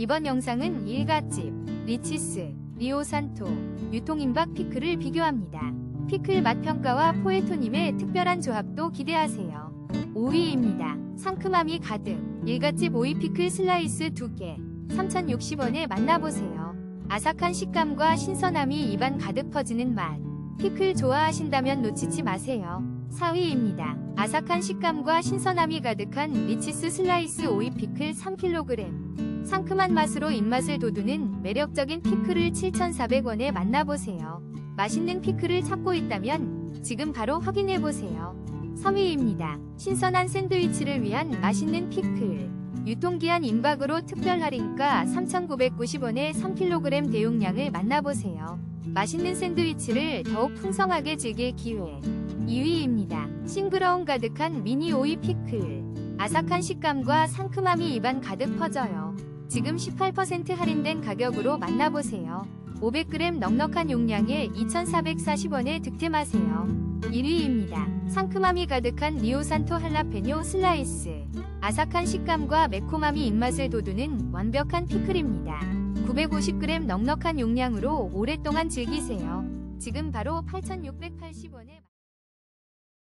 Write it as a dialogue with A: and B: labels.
A: 이번 영상은 일갓집, 리치스, 리오산토, 유통임박 피클을 비교합니다. 피클 맛 평가와 포에토님의 특별한 조합도 기대하세요. 5위입니다. 상큼함이 가득, 일갓집 오이 피클 슬라이스 2개, 3,060원에 만나보세요. 아삭한 식감과 신선함이 입안 가득 퍼지는 맛. 피클 좋아하신다면 놓치지 마세요. 4위입니다. 아삭한 식감과 신선함이 가득한 리치스 슬라이스 오이 피클 3kg. 상큼한 맛으로 입맛을 돋우는 매력적인 피클을 7,400원에 만나보세요. 맛있는 피클을 찾고 있다면 지금 바로 확인해보세요. 3위입니다. 신선한 샌드위치를 위한 맛있는 피클. 유통기한 임박으로 특별 할인가 3,990원에 3kg 대용량을 만나보세요. 맛있는 샌드위치를 더욱 풍성하게 즐길 기회. 2위입니다. 싱그러움 가득한 미니 오이 피클. 아삭한 식감과 상큼함이 입안 가득 퍼져요. 지금 18% 할인된 가격으로 만나보세요. 500g 넉넉한 용량에 2,440원에 득템하세요. 1위입니다. 상큼함이 가득한 리오산토 할라페뇨 슬라이스. 아삭한 식감과 매콤함이 입맛을 돋우는 완벽한 피클입니다. 950g 넉넉한 용량으로 오랫동안 즐기세요. 지금 바로 8,680원에